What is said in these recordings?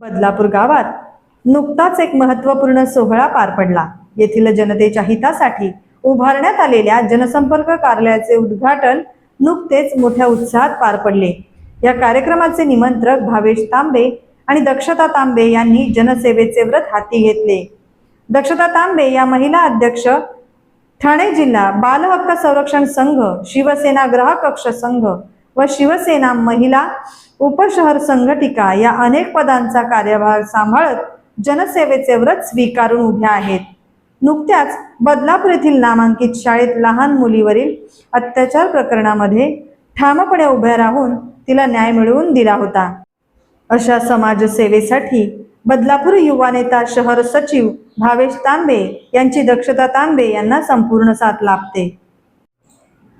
बदलापूर गावात नुकताच एक महत्त्वपूर्ण सोहळा पार पडला. येथील जनतेच्या हितासाठी उभारण्यात आलेल्या जनसंपर्क कार्यालयाचे उद्घाटन नुकतेच मोठ्या उत्साहात पार पडले. या कार्यक्रमाचे निमंत्रक भावेश तांबे आणि दक्षता तांबे यांनी जनसेवेचे व्रत हाती घेतले. दक्षता तांबे या महिला अध्यक्ष ठाणे जिल्हा बाल हक्क संरक्षण संघ शिवसेना ग्राहक कक्ष संघ व शिवसेना महिला उपशहर संघटिका या अनेक पदांचा कार्यभार सांभाळत जनसेवेचे व्रत स्वीकारून उभ्या आहेत. नुकत्याच बदलापूर येथील नामांकित शाळेत लहान मुलीवरील अत्याचार प्रकरणामध्ये ठामपणे उभ्या राहून तिला न्याय मिळवून दिला होता. अशा समाजसेवेसाठी बदलापूर युवा नेता शहर सचिव भावेश तांबे यांची दक्षता तांबे यांना संपूर्ण साथ लाभते.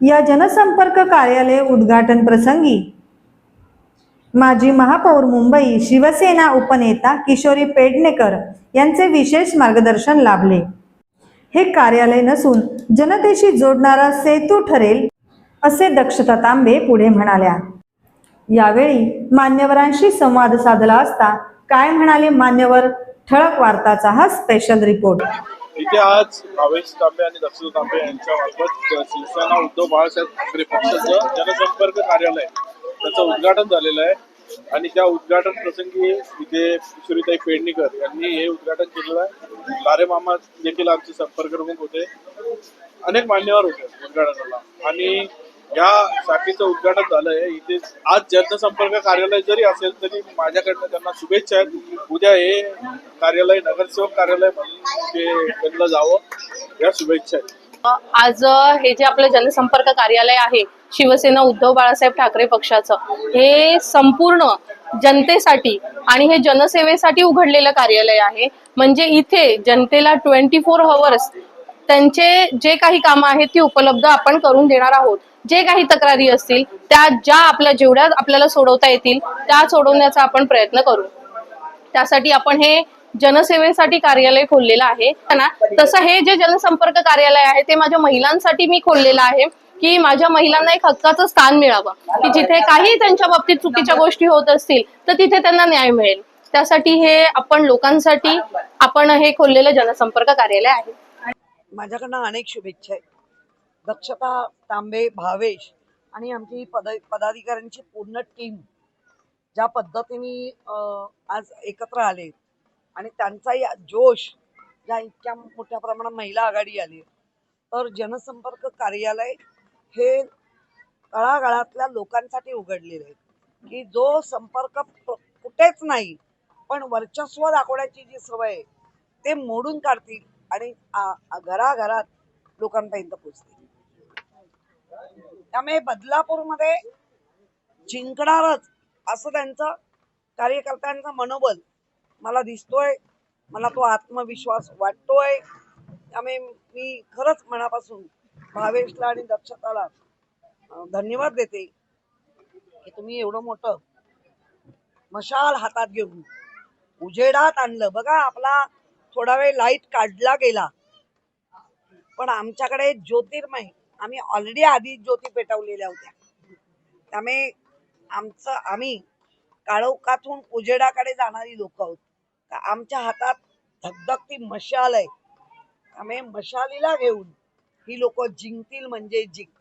या जनसंपर्क कार्यालय उद्घाटन प्रसंगी माजी महापौर मुंबई शिवसेना उपनेता किशोरी पेडणेकर यांचे विशेष मार्गदर्शन लाभले. हे कार्यालय नसून जनतेशी जोडणारा सेतू ठरेल असे दक्षता तांबे पुढे म्हणाल्या. यावेळी मान्यवरांशी संवाद साधला असता काय म्हणाले मान्यवर? ठळक वार्ताचा हा स्पेशल रिपोर्ट इथे आज भावेश तांबे आणि दक्षता तांबे यांच्या मार्फत शिवसेना उद्धव बाळासाहेब ठाकरे पक्षाचं जनसंपर्क कार्यालय त्याचं उद्घाटन झालेलं आहे. आणि त्या उद्घाटन प्रसंगी इथे किशोरीताई पेडणेकर यांनी हे उद्घाटन केलेलं आहे. लारे मामा देखील आमचे संपर्क प्रमुख होते. अनेक मान्यवर होते उद्घाटनाला. आणि या शाखेचं उद्घाटन झालंय. इथे आज जनसंपर्क कार्यालय जरी असेल तरी माझ्याकडनं त्यांना शुभेच्छा आहेत. उद्या हे कार्यालय नगरसेवक कार्यालय म्हणून ते जावं. या शुभेच्छा आहेत. आज हे जे आपलं जनसंपर्क कार्यालय आहे शिवसेना उद्धव बाळासाहेब ठाकरे पक्षाचं. हे संपूर्ण जनतेसाठी आणि हे जनसेवेसाठी उघडलेलं कार्यालय आहे. म्हणजे इथे जनतेला ट्वेंटी फोर हवर्स त्यांचे जे काही कामं आहेत ती उपलब्ध आपण करून देणार आहोत. जे काही तक्रारी असतील त्या ज्या आपल्या जेवढ्या आपल्याला सोडवता येतील त्या सोडवण्याचा आपण प्रयत्न करू. त्यासाठी आपण हे जनसेवेसाठी कार्यालय खोललेलं आहे. ना तसं हे जे जनसंपर्क कार्यालय आहे ते माझ्या महिलांसाठी मी खोललेलं आहे. की माझ्या महिलांना एक हक्काचं स्थान मिळावं. की जिथे काही त्यांच्या बाबतीत चुकीच्या गोष्टी होत असतील तर तिथे त्यांना न्याय मिळेल. त्यासाठी हे आपण लोकांसाठी आपण हे खोललेलं जनसंपर्क कार्यालय आहे. माझ्याकडनं अनेक शुभेच्छा आहेत. दक्षता तांबे भावेश आणि आमची पद पदाधिकाऱ्यांची पूर्ण टीम ज्या पद्धतीने आज एकत्र आले आणि त्यांचा या जोश ज्या इतक्या मोठ्या प्रमाणात महिला आघाडी आली. तर जनसंपर्क कार्यालय हे तळागाळातल्या लोकांसाठी उघडलेलं आहे. की जो संपर्क कुठेच नाही पण वर्चस्व दाखवण्याची जी सवय आहे ते मोडून काढतील आणि आ- घराघरात लोकांपर्यंत पोचतील त्यामुळे बदलापूरमध्ये जिंकणारच असं त्यांचं कार्यकर्त्यांचं मनोबल मला दिसतोय मला तो आत्मविश्वास वाटतोय. त्यामुळे मी खरंच मनापासून भावेशला आणि दक्षताला. धन्यवाद देते की तुम्ही एवढं मोठं मशाल हातात घेऊन उजेडात आणलं. बघा आपला थोडा वेळ लाइट काढला गेला. पण आमच्याकडे ज्योतिर्मय आम्ही ऑलरेडी आधी ज्योती पेटवलेल्या होत्या. त्यामुळे आमचं आम्ही काळोखातून उजेडाकडे जाणारी लोक आहोत. तर आमच्या हातात धगधगती मशाल आहे. त्यामुळे मशालीला घेऊन ही लोक जिंकतील म्हणजे जिंक